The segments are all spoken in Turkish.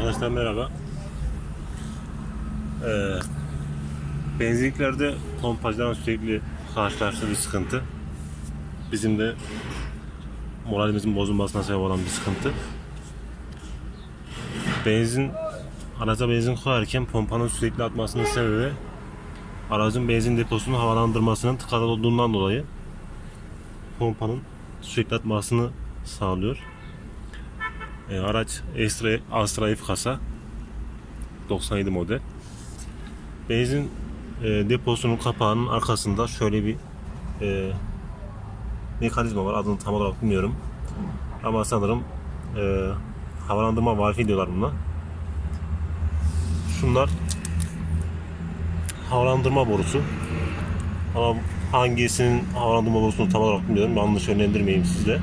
Arkadaşlar merhaba. Ee, benzinliklerde pompacıların sürekli karşılaştığı bir sıkıntı. Bizim de moralimizin bozulmasına sebep olan bir sıkıntı. Benzin, araca benzin koyarken pompanın sürekli atmasının sebebi aracın benzin deposunu havalandırmasının tıkalı olduğundan dolayı pompanın sürekli atmasını sağlıyor. E, araç Astra, Astra F kasa 97 model. Benzin e, deposunun kapağının arkasında şöyle bir e, mekanizma var. Adını tam olarak bilmiyorum. Ama sanırım e, havalandırma valfi diyorlar buna. Şunlar havalandırma borusu. Ama hangisinin havalandırma borusunu tam olarak bilmiyorum. Yanlış yönlendirmeyeyim sizle.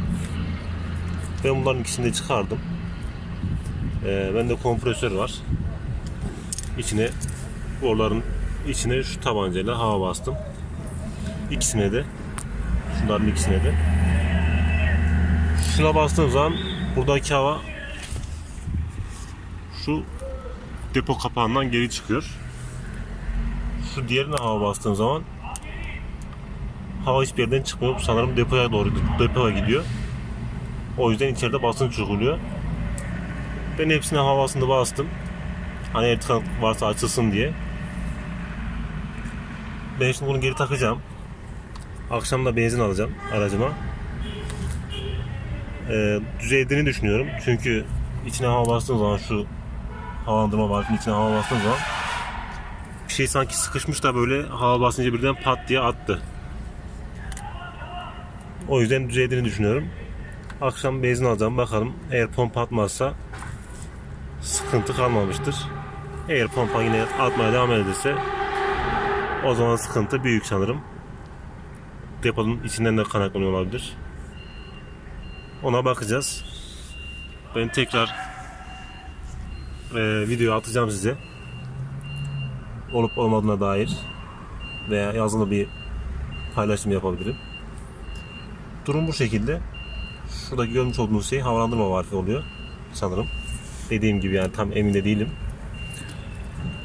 Ben bunların ikisini de çıkardım. Ee, bende kompresör var. İçine boruların içine şu tabancayla hava bastım. İkisine de şunların ikisine de şuna bastığım zaman buradaki hava şu depo kapağından geri çıkıyor. Şu diğerine hava bastığım zaman hava hiçbir yerden çıkmıyor. Sanırım depoya doğru depoya gidiyor. O yüzden içeride basınç uyguluyor. Ben hepsine havasını bastım. Hani tıkanıklık varsa açılsın diye. Ben şimdi bunu geri takacağım. Akşam da benzin alacağım aracıma. Ee, düzeldiğini düşünüyorum. Çünkü içine hava bastığım zaman şu havalandırma valfinin içine hava bastığım zaman bir şey sanki sıkışmış da böyle hava basınca birden pat diye attı. O yüzden düzeldiğini düşünüyorum. Akşam benzin alacağım bakalım. Eğer pompa atmazsa sıkıntı kalmamıştır. Eğer pompa yine atmaya devam ederse o zaman sıkıntı büyük sanırım. Deponun içinden de kaynaklanıyor olabilir. Ona bakacağız. Ben tekrar e, video atacağım size. Olup olmadığına dair veya yazılı bir paylaşım yapabilirim. Durum bu şekilde. Şurada görmüş olduğunuz şey havalandırma valfi oluyor sanırım. Dediğim gibi yani tam emin de değilim.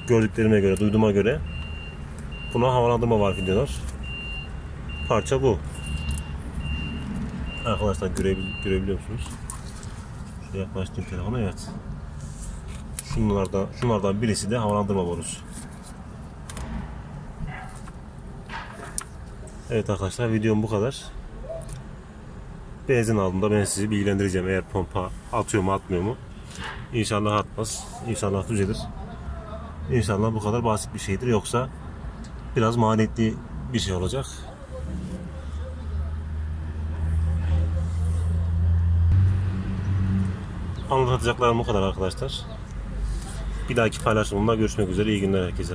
Gördüklerime göre, duyduğuma göre buna havalandırma valfi diyorlar. Parça bu. Arkadaşlar görebil görebiliyor musunuz? Şöyle yaklaştım telefona evet. Şunlardan, şunlardan birisi de havalandırma borusu. Evet arkadaşlar videom bu kadar. Benzin aldığımda ben sizi bilgilendireceğim eğer pompa atıyor mu atmıyor mu. İnşallah atmaz. İnşallah düzelir. İnşallah bu kadar basit bir şeydir. Yoksa biraz maliyetli bir şey olacak. Anlatacaklarım bu kadar arkadaşlar. Bir dahaki paylaşımımda görüşmek üzere. İyi günler herkese.